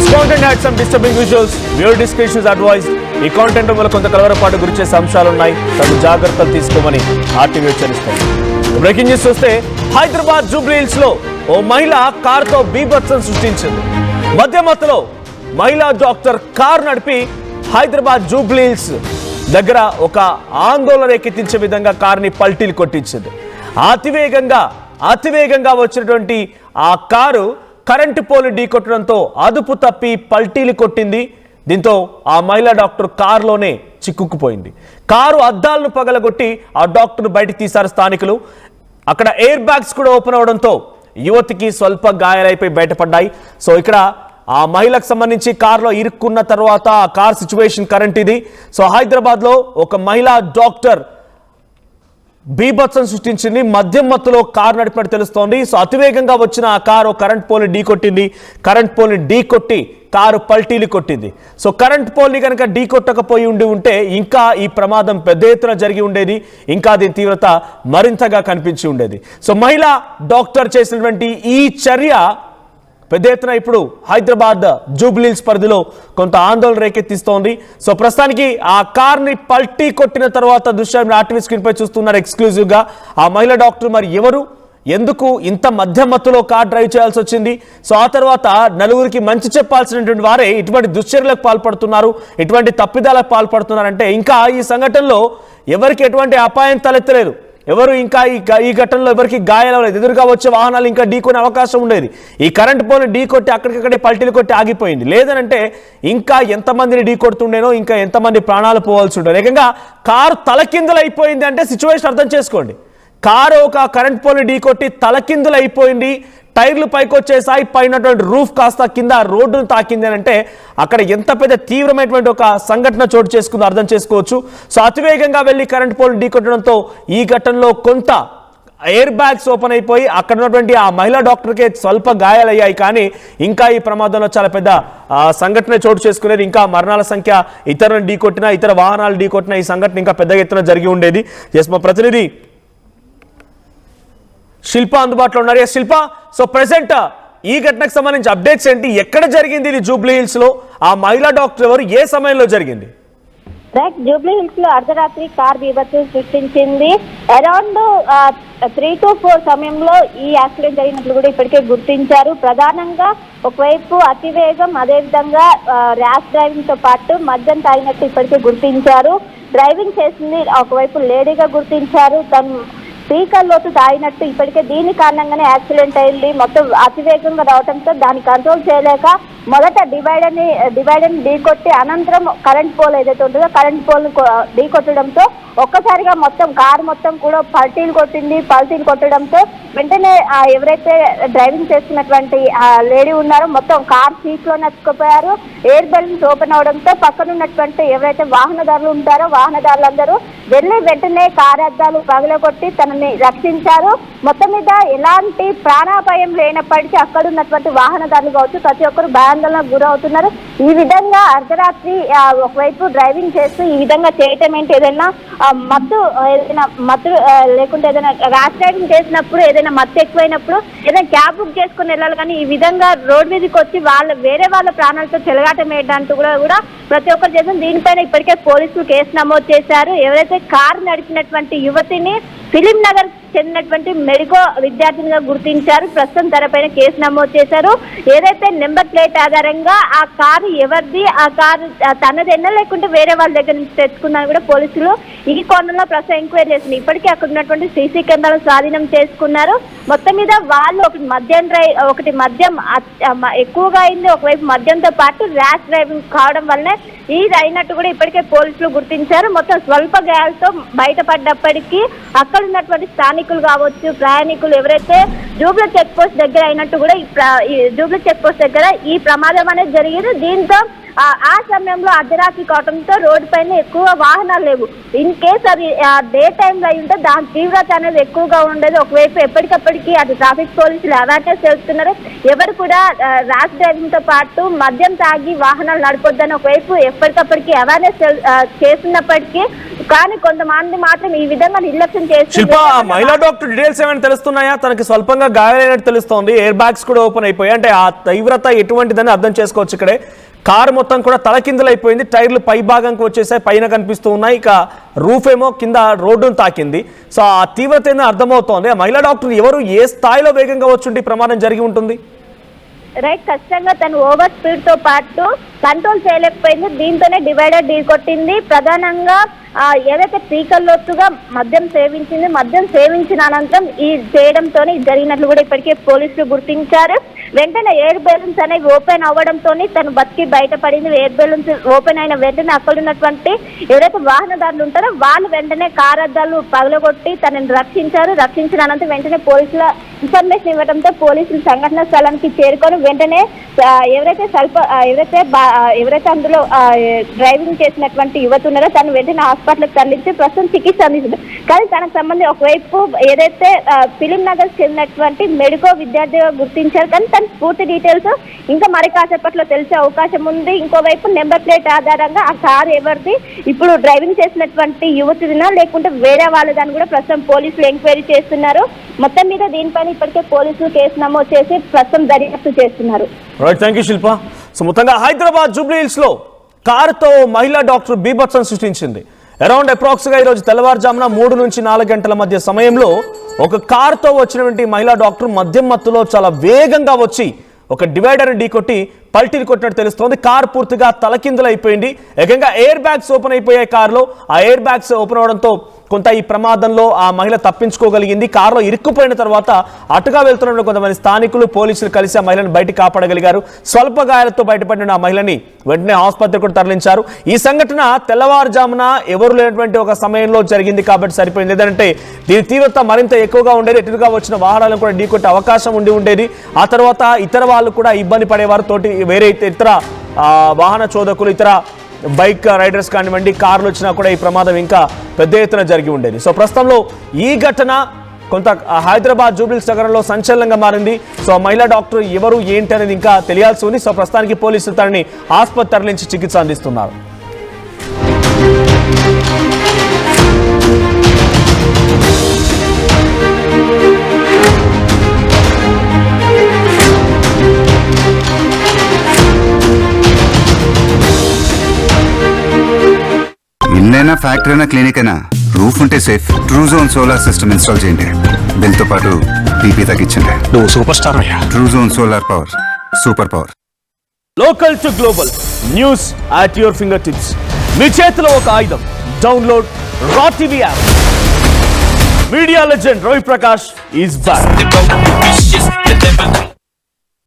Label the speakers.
Speaker 1: This content had some disturbing visuals. Viewer discretion is advised. ఈ content వల్ల కొంత కలవరపాటు గురిచేసే అంశాలు ఉన్నాయి తగు జాగ్రత్తలు తీసుకోమని ఆర్టీవీ హెచ్చరిస్తుంది బ్రేకింగ్ న్యూస్ చూస్తే హైదరాబాద్ జూబ్లీహిల్స్లో ఓ మహిళ కారుతో బీభత్సం సృష్టించింది మధ్య మధ్యలో మహిళా డాక్టర్ కారు నడిపి హైదరాబాద్ జూబ్లీహిల్స్ దగ్గర ఒక ఆందోళన ఎక్కించే విధంగా కారుని పల్టీలు కొట్టించింది అతివేగంగా అతివేగంగా వచ్చినటువంటి ఆ కారు కరెంటు పోలు ఢీకొట్టడంతో అదుపు తప్పి పల్టీలు కొట్టింది. దీంతో ఆ మహిళా డాక్టర్ కారులోనే చిక్కుకుపోయింది. కారు అద్దాలను పగలగొట్టి ఆ డాక్టర్ను బయటికి తీశారు స్థానికులు. అక్కడ ఎయిర్ బ్యాగ్స్ కూడా ఓపెన్ అవడంతో యువతికి స్వల్ప గాయాలైపోయి బయటపడ్డాయి. సో ఇక్కడ ఆ మహిళకు సంబంధించి కారులో ఇరుక్కున్న తర్వాత ఆ కార్ సిచ్యువేషన్ కరెంట్ ఇది సో హైదరాబాద్లో ఒక మహిళా డాక్టర్ బీభత్సం సృష్టించింది. మద్యం మత్తులో కారు నడిపినట్టు తెలుస్తోంది. సో అతివేగంగా వచ్చిన ఆ కారు కరెంట్ పోల్ని ఢీ కొట్టింది. కరెంట్ పోల్ని ఢీ కొట్టి కారు పల్టీలు కొట్టింది. సో కరెంట్ పోల్ని కనుక ఢీ కొట్టకపోయి ఉండి ఉంటే ఇంకా ఈ ప్రమాదం పెద్ద ఎత్తున జరిగి ఉండేది. ఇంకా దీని తీవ్రత మరింతగా కనిపించి ఉండేది. సో మహిళా డాక్టర్ చేసినటువంటి ఈ చర్య పెద్ద ఎత్తున ఇప్పుడు హైదరాబాద్ జూబ్లీల్స్ పరిధిలో కొంత ఆందోళన రేకెత్తిస్తోంది. సో ప్రస్తుతానికి ఆ కార్ని పల్టీ కొట్టిన తర్వాత దృశ్యాన్ని ఆర్టీవీ స్క్రీన్ పై చూస్తున్నారు ఎక్స్క్లూజివ్గా ఆ మహిళ డాక్టర్ మరి ఎవరు? ఎందుకు ఇంత మధ్య మత్తులో కార్ డ్రైవ్ చేయాల్సి వచ్చింది? సో ఆ తర్వాత నలుగురికి మంచి చెప్పాల్సినటువంటి వారే ఇటువంటి దుశ్చర్యలకు పాల్పడుతున్నారు ఇటువంటి తప్పిదాలకు పాల్పడుతున్నారంటే ఇంకా ఈ సంఘటనలో ఎవరికి ఎటువంటి అపాయం తలెత్తలేదు. ఎవరు ఇంకా ఈ ఘటనలో ఎవరికి గాయాలవలేదు ఎదురుగా వచ్చే వాహనాలు ఇంకా ఢీకొనే అవకాశం ఉండేది. ఈ కరెంట్ పోల్ని ఢీ కొట్టి అక్కడికక్కడే పల్టీలు కొట్టి ఆగిపోయింది. లేదనంటే ఇంకా ఎంతమందిని ఢీ కొడుతుండేనో ఇంకా ఎంతమంది ప్రాణాలు పోవాల్సి ఉండేది ఏకంగా కారు తలకిందులు అయిపోయింది అంటే సిచ్యువేషన్ అర్థం చేసుకోండి. కారు ఒక కరెంట్ పోల్ని ఢీ కొట్టి తలకిందులు అయిపోయింది టైర్లు పైకి వచ్చేసాయి పైనటువంటి రూఫ్ కాస్త కింద రోడ్డును తాకింది అని అంటే అక్కడ ఎంత పెద్ద తీవ్రమైనటువంటి ఒక సంఘటన చోటు చేసుకుందో అర్థం చేసుకోవచ్చు. సో అతివేగంగా వెళ్ళి కరెంట్ పోల్ ఢీకొట్టడంతో ఈ ఘటనలో కొంత ఎయిర్ బ్యాగ్స్ ఓపెన్ అయిపోయి అక్కడ ఉన్నటువంటి ఆ మహిళా డాక్టర్కే స్వల్ప గాయాలయ్యాయి. కానీ ఇంకా ఈ ప్రమాదంలో చాలా పెద్ద సంఘటన చోటు చేసుకునేది. ఇంకా మరణాల సంఖ్య ఇతరులను ఢీకొట్టిన ఇతర వాహనాలు ఢీకొట్టిన ఈ సంఘటన ఇంకా పెద్ద ఎత్తున జరిగి ఉండేది. ఎస్ మా ప్రతినిధి శిల్ప అందుబాటులో ఉన్నారు. ఎస్ శిల్ప సో ప్రెసెంట్ ఈ ఘటనకు సంబంధించి అప్డేట్స్ ఏంటి? ఎక్కడ జరిగింది ఇది జూబ్లీ హిల్స్లో ఆ మహిళా డాక్టర్ ఎవరు? ఏ సమయంలో జరిగింది?
Speaker 2: రైట్ జూబ్లీ హిల్స్లో అర్ధరాత్రి కార్ బీభత్సం సృష్టించింది. అరౌండ్ త్రీ టు ఫోర్ సమయంలో ఈ యాక్సిడెంట్ జరిగినట్లు కూడా ఇప్పటికే గుర్తించారు. ప్రధానంగా ఒకవైపు అతివేగం అదేవిధంగా ర్యాష్ డ్రైవింగ్తో పాటు మద్యం తాగినట్టు ఇప్పటికే గుర్తించారు. డ్రైవింగ్ చేసింది ఒకవైపు లేడీగా గుర్తించారు. తను స్పీకర్ లోతు తాగినట్టు ఇప్పటికే దీని కారణంగానే యాక్సిడెంట్ అయింది. మొత్తం అతివేగంగా రావడంతో దాన్ని కంట్రోల్ చేయలేక మొదట డివైడర్ని డివైడర్ని ఢీకొట్టి అనంతరం కరెంట్ పోల్ ఏదైతే ఉంటుందో కరెంట్ పోల్ ఢీ కొట్టడంతో ఒక్కసారిగా మొత్తం కారు మొత్తం కూడా పల్టీలు కొట్టింది పల్టీలు కొట్టడంతో వెంటనే ఆ ఎవరైతే డ్రైవింగ్ చేస్తున్నటువంటి ఆ లేడీ ఉన్నారో మొత్తం కార్ సీట్లో నచ్చుకుపోయారు ఎయిర్ బెలూన్స్ ఓపెన్ అవడంతో పక్కన ఉన్నటువంటి ఎవరైతే వాహనదారులు ఉంటారో వాహనదారులందరూ వెళ్ళి వెంటనే కారు అద్దాలు పగలగొట్టి తనని రక్షించారు. మొత్తం మీద ఎలాంటి ప్రాణాపాయం లేనప్పటికీ అక్కడ ఉన్నటువంటి వాహనదారులు కావచ్చు ప్రతి ఒక్కరు ఆందోళనకు గురవుతున్నారు. ఈ విధంగా అర్ధరాత్రి ఒకవైపు డ్రైవింగ్ చేస్తూ ఈ విధంగా చేయటం ఏంటి ఏదైనా మత్తు ఏదైనా మత్తు లేకుంటే ఏదైనా ర్యాష్ డ్రైవింగ్ చేసినప్పుడు ఏదైనా మత్తు ఎక్కువైనప్పుడు ఏదైనా క్యాబ్ బుక్ చేసుకుని వెళ్ళాలి కానీ ఈ విధంగా రోడ్ మీదకి వచ్చి వాళ్ళ వేరే వాళ్ళ ప్రాణాలతో చెలగాటం వేయడానికి కూడా కూడా ప్రతి ఒక్కరు చేసిన దీనిపైన ఇప్పటికే పోలీసులు కేసు నమోదు చేశారు. ఎవరైతే కారు నడిపినటువంటి యువతిని ఫిలిం నగర్ చెందినటువంటి మెడికో విద్యార్థినిగా గుర్తించారు. ప్రస్తుతం తనపైన కేసు నమోదు చేశారు. ఏదైతే నెంబర్ ప్లేట్ ఆధారంగా ఆ కారు ఎవరిది ఆ కారు ఆ, తనదేనా లేకుంటే వేరే వాళ్ళ దగ్గర నుంచి తెచ్చుకున్నాను కూడా పోలీసులు ఈ కోణంలో ప్రస్తుతం ఎంక్వైరీ చేసింది ఇప్పటికే అక్కడ ఉన్నటువంటి సీసీ కెమెరాలు స్వాధీనం చేసుకున్నారు. మొత్తం మీద వాళ్ళు ఒకటి మద్యం డ్రై ఒకటి మద్యం ఎక్కువగా అయింది. ఒకవైపు మద్యంతో పాటు ర్యాష్ డ్రైవింగ్ కావడం వల్లనే ఇది అయినట్టు కూడా ఇప్పటికే పోలీసులు గుర్తించారు. మొత్తం స్వల్ప గాయాలతో బయటపడ్డప్పటికీ అక్కడ ఉన్నటువంటి స్థానికులు కావచ్చు ప్రయాణికులు ఎవరైతే జూబ్లీ చెక్ పోస్ట్ దగ్గర అయినట్టు కూడా ఈ ఈ జూబ్లీ చెక్ పోస్ట్ దగ్గర ఈ ప్రమాదం అనేది జరిగింది. దీంతో ఆ సమయంలో అర్ధరాత్రి కావడంతో రోడ్డు పైన ఎక్కువ వాహనాలు లేవు. ఇన్ కేస్ అది డే టైంలో అయి ఉంటే దాని తీవ్రత అనేది ఎక్కువగా ఉండేది. ఒకవైపు ఎప్పటికప్పటికి అది ట్రాఫిక్ పోలీసులు అవేర్నెస్ చేస్తున్నారు. ఎవరు కూడా ర్యాష్ డ్రైవింగ్తో పాటు మద్యం తాగి వాహనాలు నడపొద్దని ఒకవైపు ఎప్పటికప్పటికి అవేర్నెస్ చేస్తున్నప్పటికీ కానీ కొంతమంది మాత్రం ఈ విధంగా నిర్లక్ష్యం చేస్తూ
Speaker 1: శిల్ప ఆ మహిళా డాక్టర్ డీటెయిల్స్ ఏమైనా తెలుస్తున్నాయా? తనకి స్వల్పంగా గాయాలైనట్టు తెలుస్తోంది. ఎయిర్ బ్యాగ్స్ కూడా ఓపెన్ అయిపోయాయి. అంటే ఆ తీవ్రత ఎటువంటిదని అర్థం చేసుకోవచ్చు ఇక్కడే. కారు మొత్తం కూడా తలకిందులైపోయింది. టైర్లు పై భాగంకి వచ్చేసాయి పైన కనిపిస్తూ ఉన్నాయి. ఇక రూఫ్ ఏమో కింద రోడ్డును తాకింది. సో ఆ తీవ్రత ఏదో అర్థమవుతోంది. ఆ మహిళా డాక్టర్ ఎవరు ఏ స్థాయిలో వేగంగా వచ్చుండి ప్రమాదం జరిగి ఉంటుంది?
Speaker 2: రైట్ ఖచ్చితంగా తను ఓవర్ స్పీడ్తో పాటు కంట్రోల్ చేయలేకపోయింది. దీంతోనే డివైడర్ ఢీ కొట్టింది. ప్రధానంగా ఆ, ఏదైతే పీకల్లోతుగా మద్యం సేవించింది మద్యం సేవించిన అనంతరం ఈ చేయడంతోనే జరిగినట్లు కూడా ఇప్పటికే పోలీసులు గుర్తించారు. వెంటనే ఎయిర్ బెలూన్స్ అనేవి ఓపెన్ అవ్వడంతో తను బతికి బయటపడింది. ఎయిర్ బెలూన్స్ ఓపెన్ అయిన వెంటనే అక్కడ ఉన్నటువంటి ఎవరైతే వాహనదారులు ఉంటారో వాళ్ళు వెంటనే కారద్దాలు పగలగొట్టి తనని రక్షించారు. రక్షించిన అనంతరం వెంటనే పోలీసుల ఇన్ఫర్మేషన్ ఇవ్వడంతో పోలీసులు సంఘటన స్థలానికి చేరుకొని వెంటనే ఎవరైతే స్వల్ప ఎవరైతే బా- ఎవరైతే అందులో డ్రైవింగ్ చేసినటువంటి యువత ఉన్నారో తను వెంటనే హాస్పిటల్కి తరలించి ప్రస్తుతం చికిత్స అందించారు కానీ తనకు సంబంధించి ఒకవైపు ఏదైతే ఫిలిం నగర్ చెందినటువంటి మెడికో విద్యార్థిగా గుర్తించారు కానీ తన పూర్తి డీటెయిల్స్ ఇంకా మరి కాసేపట్లో తెలిసే అవకాశం ఉంది. ఇంకోవైపు నెంబర్ ప్లేట్ ఆధారంగా ఆ కార్ ఎవరిది ఇప్పుడు డ్రైవింగ్ చేసినటువంటి యువతిదినా లేకుంటే వేరే వాళ్ళదని కూడా ప్రస్తుతం పోలీసులు ఎంక్వైరీ చేస్తున్నారు. మొత్తం మీద దీనిపైన ఇప్పటికే పోలీసులు కేసు నమోదు చేసి ప్రస్తుతం దర్యాప్తు చేస్తున్నారు.
Speaker 1: శిల్ప సో మొత్తంగా హైదరాబాద్ జూబ్లీ హిల్స్లో కారుతో మహిళా డాక్టర్ బీభత్సం సృష్టించింది. అరౌండ్ అప్రాక్స్గా ఈరోజు తెల్లవారుజామున మూడు నుంచి నాలుగు గంటల మధ్య సమయంలో ఒక కారుతో వచ్చినటువంటి మహిళా డాక్టర్ మద్యం మత్తులో చాలా వేగంగా వచ్చి ఒక డివైడర్ ఢీకొట్టి పల్టీలు కొట్టినట్టు తెలుస్తోంది. కార్ పూర్తిగా తలకిందులైపోయింది. ఏకంగా ఎయిర్ బ్యాగ్స్ ఓపెన్ అయిపోయాయి కారులో. ఆ ఎయిర్ బ్యాగ్స్ ఓపెన్ అవడంతో కొంత ఈ ప్రమాదంలో ఆ మహిళ తప్పించుకోగలిగింది. కారులో ఇరుక్కుపోయిన తర్వాత అటుగా వెళ్తున్న కొంతమంది స్థానికులు పోలీసులు కలిసి ఆ మహిళను బయటికి కాపాడగలిగారు. స్వల్ప గాయాలతో బయటపడిన ఆ మహిళని వెంటనే ఆసుపత్రికి కూడా తరలించారు. ఈ సంఘటన తెల్లవారుజామున ఎవరు లేనటువంటి ఒక సమయంలో జరిగింది కాబట్టి సరిపోయింది. లేదంటే దీని తీవ్రత మరింత ఎక్కువగా ఉండేది. ఎటుగా వచ్చిన వాహనాలను కూడా ఢీకొట్టే అవకాశం ఉండి ఉండేది. ఆ తర్వాత ఇతర వాళ్ళు కూడా ఇబ్బంది పడేవారు. తోటి వేరే ఇతర వాహన చోదకులు ఇతర బైక్ రైడర్స్ కానివ్వండి కార్లు వచ్చినా కూడా ఈ ప్రమాదం ఇంకా పెద్ద ఎత్తున జరిగి ఉండేది. సో ప్రస్తుతంలో ఈ ఘటన కొంత హైదరాబాద్ జూబ్లీస్ నగరంలో సంచలనంగా మారింది. సో మహిళా డాక్టర్ ఎవరు ఏంటి అనేది ఇంకా తెలియాల్సి ఉంది. సో ప్రస్తుతానికి పోలీసులు తనని ఆసుపత్రి తరలించి చికిత్స అందిస్తున్నారు.
Speaker 3: ఇల్లైనా ఫ్యాక్టరీ అయినా క్లినిక్ అయినా రూఫ్ ఉంటే safe true zone solar system install చేయండి. బిల్తో పాటు పీపీ తగ్గించండి.
Speaker 4: నువ్వు సూపర్ స్టార్ అయ్యా.
Speaker 3: True zone solar power super power
Speaker 1: local to global news at your fingertips మీ చేతిలో ఒక ఆయుధం. Download raw TV app media legend Ravi Prakash is back